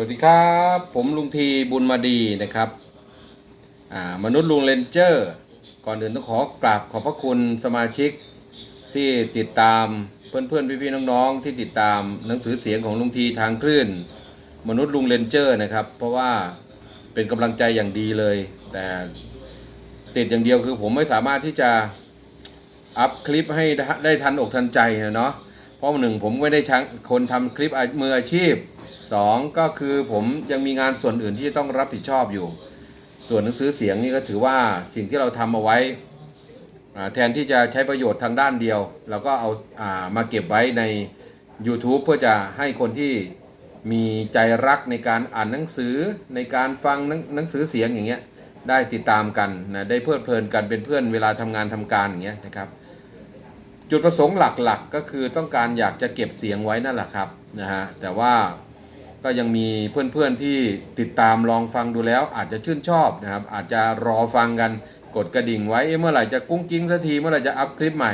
วัสดีครับ ผมลุงทีบุญมาดีนะครับมนุษย์ลุงเลนเจอร์ ก่อนอื่นต้องขอกราบขอบพระคุณสมาชิกที่ติดตามเพื่อนๆพี่ๆน้องๆที่ติดตามหนังสือเสียงของลุงทีทางคลื่น มนุษย์ลุงเลนเจอร์นะครับ เพราะว่าเป็นกำลังใจอย่างดีเลย แต่ติดอย่างเดียวคือผมไม่สามารถที่จะอัพคลิปให้ได้ทันอกทันใจนะเนาะเพราะหนึ่งผมไม่ได้ชงคนทำคลิปอามืออาชีพ สองก็คือผมยังมีงานส่วนอื่นที่จะต้องรับผิดชอบอยู่ ส่วนหนังสือเสียงนี่ก็ถือว่าสิ่งที่เราทำเอาไว้ แทนที่จะใช้ประโยชน์ทางด้านเดียว เราก็เอาอามาเก็บไว้ใน YouTube เพื่อจะให้คนที่มีใจรักในการอ่านหนังสือในการฟังหนังหนังสือเสียงอย่างเงี้ยได้ติดตามกันนะได้เพลิดเพลินกันเป็นเพื่อนเวลาทำงานทำการอย่างเงี้ยนะครับจุดประสงค์หลักๆก็คือต้องการอยากจะเก็บเสียงไว้นั่นแหละครับนะฮะแต่ว่า ก็ยังมีเพื่อนๆที่ติดตามลองฟังดูแล้ว อาจจะชื่นชอบนะครับ อาจจะรอฟังกันกดกระดิ่งไว้เมื่อไหร่จะกุ้งกิ้งสักทีเมื่อไหร่จะอัพคลิปใหม่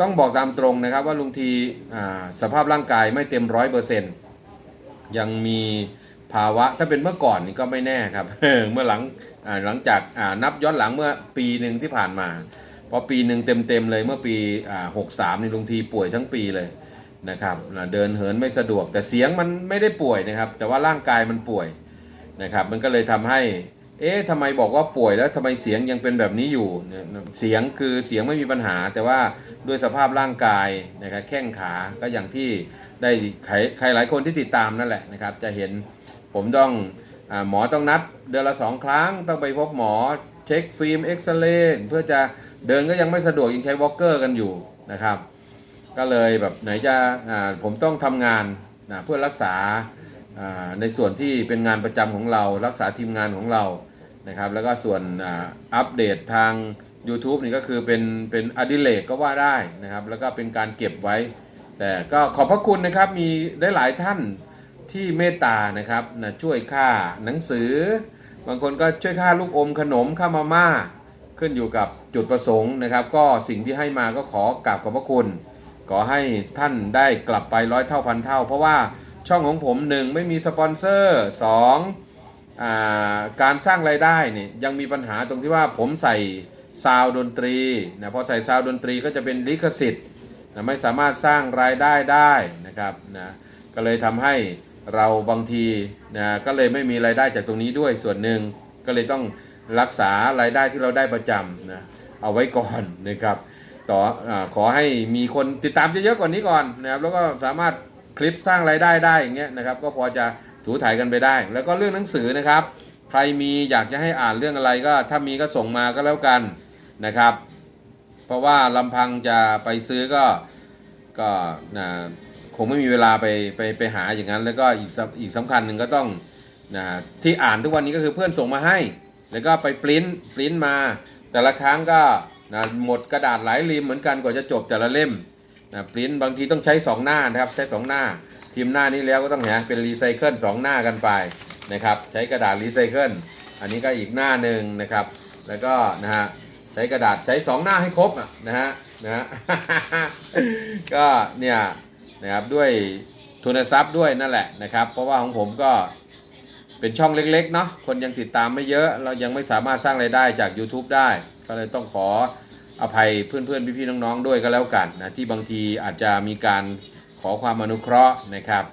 ต้องบอกตามตรงนะครับว่าลุงทีสภาพร่างกายไม่เต็มร้อยเปอร์เซ็นต์ยังมีภาวะถ้าเป็นเมื่อก่อนนี่ก็ไม่แน่ครับเมื่อหลังหลังจากนับย้อนหลังเมื่อปีหนึ่งที่ผ่านมาพอปีหนึ่งเต็มๆเลยเมื่อปีหกสามนี่ลุงทีป่วยทั้งปีเลย นะครับเดินเหินไม่สะดวก แต่เสียงมันไม่ได้ป่วยนะครับ แต่ว่าร่างกายมันป่วยนะครับมันก็เลยทำให้เอ๊ะทำไมบอกว่าป่วยแล้วทำไมเสียงยังเป็นแบบนี้อยู่เนี่ยเสียงคือเสียงไม่มีปัญหา แต่ว่าด้วยสภาพร่างกายนะครับแข้งขาก็อย่างที่ได้ใครหลายคนที่ติดตามนั่นแหละนะครับ จะเห็นผมต้องอหมอต้องนัดเดือนละสองครั้ง ต้องไปพบหมอเช็คฟิล์มเอ็กซเรย์เพื่อจะเดินก็ยังไม่สะดวกยังใช้วอล์กเกอร์กันอยู่นะครับ ก็เลยแบบไหนจะผมต้องทำงานนะเพื่อรักษาในส่วนที่เป็นงานประจำของเรา รักษาทีมงานของเรานะครับแล้วก็ส่วนอัปเดตทาง YouTube นี่ก็คือเป็นเป็นอดิเรกก็ว่าได้นะครับ แล้วก็เป็นการเก็บไว้ แต่ก็ขอบพระคุณนะครับมีได้หลายท่านที่เมตตานะครับนะช่วยค่าหนังสือ บางคนก็ช่วยค่าลูกอมขนมค่ามาม่า ขึ้นอยู่กับจุดประสงค์นะครับ ก็สิ่งที่ให้มาก็ขอกราบขอบพระคุณ ขอให้ท่านได้กลับไปร้อยเท่าพันเท่า เพราะว่าช่องของผมหนึ่งไม่มีสปอนเซอร์สองอาการสร้างรายได้เนี่ยยังมีปัญหาตรงที่ว่าผมใส่ซาวดนตรีนะพอใส่ซาวดนตรีก็จะเป็นลิขสิทธิ์นะไม่สามารถสร้างรายได้ได้นะครับนะก็เลยทำให้เราบางทีนะก็เลยไม่มีรายได้จากตรงนี้ด้วยส่วนหนึ่งก็เลยต้องรักษารายได้ที่เราได้ประจำนะเอาไว้ก่อนนะครับ ต่ออขอให้มีคนติดตามเยอะๆกว่านี้ก่อนนะครับแล้วก็สามารถคลิปสร้างรายได้ได้อย่างเงี้ยนะครับก็พอจะถูถ่ายกันไปได้ แล้วก็เรื่องหนังสือนะครับ ใครมีอยากจะให้อ่านเรื่องอะไรก็ถ้ามีก็ส่งมาก็แล้วกันนะครับ เพราะว่าลำพังจะไปซื้อก็ก็นะคงไม่มีเวลาไปไปไปหาอย่างนั้น แล้วก็อีกสำอีกสำคัญหนึ่งก็ต้องนะที่อ่านทุกวันนี้ก็คือเพื่อนส่งมาให้ แล้วก็ไปปริ้นปริ้นมา แต่ละครั้งก็นะหมดกระดาษหลายริมเหมือนกันกว่าจะจบแต่ละเล่มนะปริ้นบางทีต้องใช้ 2 หน้านะครับใช้ 2 หน้าพิมพ์หน้านี้แล้วก็ต้องเนี่ยเป็นรีไซเคิลสองหน้ากันไปนะครับใช้กระดาษรีไซเคิลอันนี้ก็อีกหน้าหนึ่งนะครับแล้วก็นะฮะใช้กระดาษใช้ 2 หน้าให้ครบนะฮะนะฮะก็เนี่ยนะครับด้วยทุนทรัพย์ด้วยนั่นแหละนะครับ เพราะว่าของผมก็ เป็นช่องเล็กๆเนาะคนยังติดตามไม่เยอะเรายังไม่สามารถสร้างไรายได้จาก YouTube ได้ ก็เลยต้องขออภัยเพื่อนๆ พี่ๆ น้องๆ ด้วยก็แล้วกันนะที่บางทีอาจจะมีการขอความอนุเคราะห์นะครับ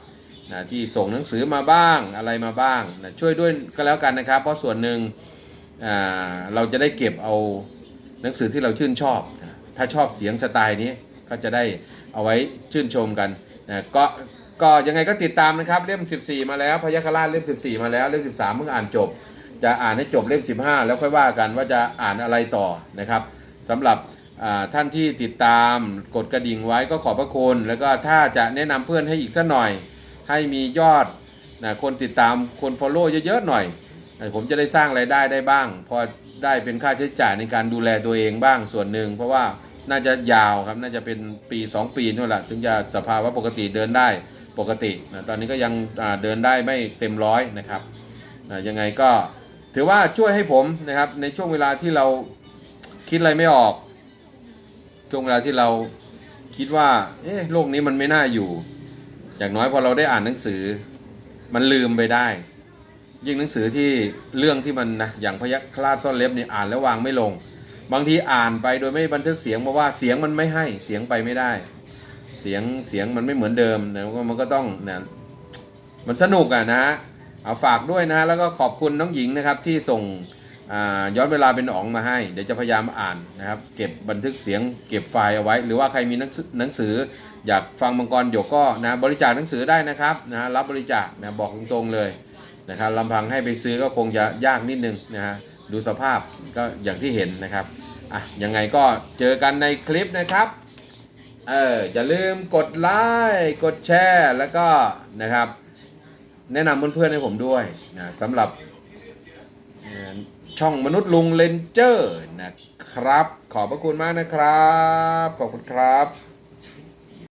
นะที่ส่งหนังสือมาบ้างอะไรมาบ้างนะช่วยด้วยก็แล้วกันนะครับ เพราะส่วนหนึ่งเราจะได้เก็บเอาหนังสือที่เราชื่นชอบนะถ้าชอบเสียงสไตล์นี้ก็จะได้เอาไว้ชื่นชมกันนะก็ ก็ยังไงก็ติดตามนะครับเล่ม 14 มาแล้วพยัคฆราชเล่ม 14 มาแล้วเล่ม 13เพิ่งอ่านจบ จะอ่านให้จบเล่ม 15 แล้วค่อยว่ากันว่าจะอ่านอะไรต่อนะครับสำหรับท่านที่ติดตามกดกระดิ่งไว้ก็ขอบพระคุณ แล้วก็ถ้าจะแนะนำเพื่อนให้อีกสักหน่อย ให้มียอดนะคนติดตามคน Follow เยอะๆหน่อย ผมจะได้สร้างรายได้ได้บ้าง พอได้เป็นค่าใช้จ่ายในการดูแลตัวเองบ้างส่วนหนึ่ง เพราะว่าน่าจะยาวครับน่าจะเป็นปี 2 ปีนู่นแหละถึงจะสภาวะปกติเดินได้ ปกตินะตอนนี้ก็ยังเดินได้ไม่เต็มร้อยนะครับนะยังไงก็ถือว่าช่วยให้ผมนะครับในช่วงเวลาที่เราคิดอะไรไม่ออก ช่วงเวลาที่เราคิดว่าเอ๊ะโลกนี้มันไม่น่าอยู่ อย่างน้อยพอเราได้อ่านหนังสือ มันลืมไปได้ ยิ่งหนังสือที่เรื่องที่มันนะอย่างพยัคฆ์คลาดซ่อนเล็บนี่อ่านแล้ววางไม่ลง บางทีอ่านไปโดยไม่บันทึกเสียงเพราะว่าเสียงมันไม่ให้เสียงไปไม่ได้ เสียงเสียงมันไม่เหมือนเดิมนะมันก็มันก็ต้องนะมันสนุกอะนะฮะเอาฝากด้วยนะแล้วก็ขอบคุณน้องหญิงนะครับที่ส่งอ่าย้อนเวลาเป็นอ๋องมาให้ เดี๋ยวจะพยายามอ่านนะครับ เก็บบันทึกเสียง เก็บไฟล์เอาไว้ หรือว่าใครมีหนังสือหนังสือ อยากฟังมังกรหยกก็นะบริจาคหนังสือได้นะครับนะรับบริจาคนะบอกตรงๆเลยนะครับลำพังให้ไปซื้อก็คงจะยากนิดนึงนะฮะดูสภาพก็อย่างที่เห็นนะครับอะยังไงก็เจอกันในคลิปนะครับ เอออย่าลืมกดไลค์กดแชร์แล้วก็นะครับ แนะนำเพื่อนๆให้ผมด้วยนะสำหรับเอ่อช่องมนุษย์ลุงเลนเจอร์นะครับ ขอบพระคุณมากนะครับ ขอบคุณครับ